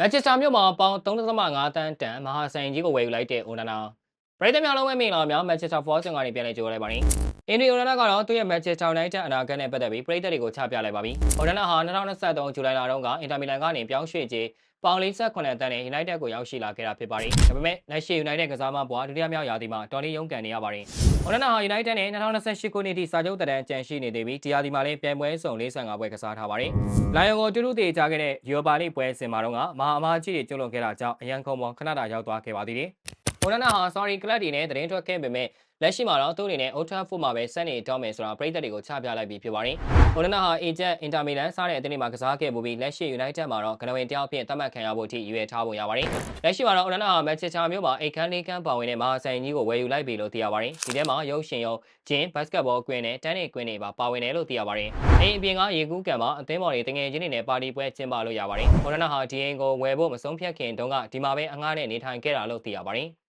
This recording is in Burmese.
မန်ချက်စတာမြို့မှာပေါင်3.5တန်းတန်မဟာဆိုင်ကြီးကိုဝယ်ယူလိုက်တဲ့အိုနာနာပရိသတ်များလုံးပဲမင်္ဂလာပါများမန်ချက်စတာဖော်စင်ကနေပြန်လည်ကြိုဆိုလိုက်ပါတယ်အင်ဒီအိုနာနာကတော့သူ့ရဲ့မန်ချက်စတာယူနိုက်တက်အနာဂတ်နဲ့ပတ်သက်ပြီးပရိသတ်တွေကိုချပြလိုက်ပါပြီအိုနာနာဟာ2023ဇူလိုင်လတုန်းကအင်တာမီလန်ကနေပြောင်းရွှေ့ခြင်း ပေါင်48တန်းနဲ့ United ကိုရောက်ရှိလာခဲ့တာဖြစ်ပါတယ်ဒါပေမဲ့လက်ရှိ United ကစားမဘွားဒုတိယမြောက်ရာသီမှာတော်လေးရုန်းကန်နေရပါတယ်အိုနာနာဟာ United နဲ့2028ခုနှစ်ထိစာချုပ်တန်းကြန့်ရှိနေသေးပြီးဒီရာသီမှာလည်းပြိုင်ပွဲစုံ45ပွဲကစားထားပါတယ်လိုင်ယွန်ကိုတူတူတေချခဲ့တဲ့ Europa League ပွဲစဉ်မှာတော့ကမဟာအမားကြီးတွေကျွလွန်ခဲ့တာကြောင့်အရန်ခုံပေါ်ခဏတာရောက်သွားခဲ့ပါသေးတယ်။ဟိုနနာဟာ sorry club တွေနဲ့သတင်းထွက်ခဲ့ပေမဲ့လက်ရှိမှာတော့သူ့အနေနဲ့ Old Trafford မှာပဲဆက်နေတော့မယ်ဆိုတာပြည်သက်တွေကိုချပြလိုက်ပြီးဖြစ်ပါတယ်။ဟိုနနာဟာ agent Inter Milan စားတဲ့အသင်းတွေမှာကစားခဲ့မှုပြီးလက်ရှိ United မှာတော့ကနဝင်တယောက်ဖြစ်သတ်မှတ်ခံရဖို့အထိရွေးထားပုံရပါတယ်။လက်ရှိမှာတော့ဟိုနနာဟာ Manchester မြို့မှာအိတ်ခမ်းလေးကမ်းပါဝင်တဲ့မဟာဆိုင်ကြီးကိုဝယ်ယူလိုက်ပြီလို့သိရပါတယ်။ဒီထဲမှာရုပ်ရှင်ရုံဂျင်းဘတ်စကတ်ဘောကွင်းနဲ့တန်းနေကွင်းတွေပါပါဝင်တယ်လို့သိရပါတယ်။အိမ်အပြင်ကရေကူးကံမှာအသင်းပေါ်တွေတငယ်ချင်းတွေနဲ့ပါတီပွဲကျင်းပလို့ရပါတယ်။ဟိုနနာဟာဒီအိမ်ကိုဝယ်ဖို့မဆုံးဖြတ်ခင်တုန်းကဒီမှာပဲအငှားနဲ့နေထိုင်ခဲ့တာလို့သိရပါတယ်။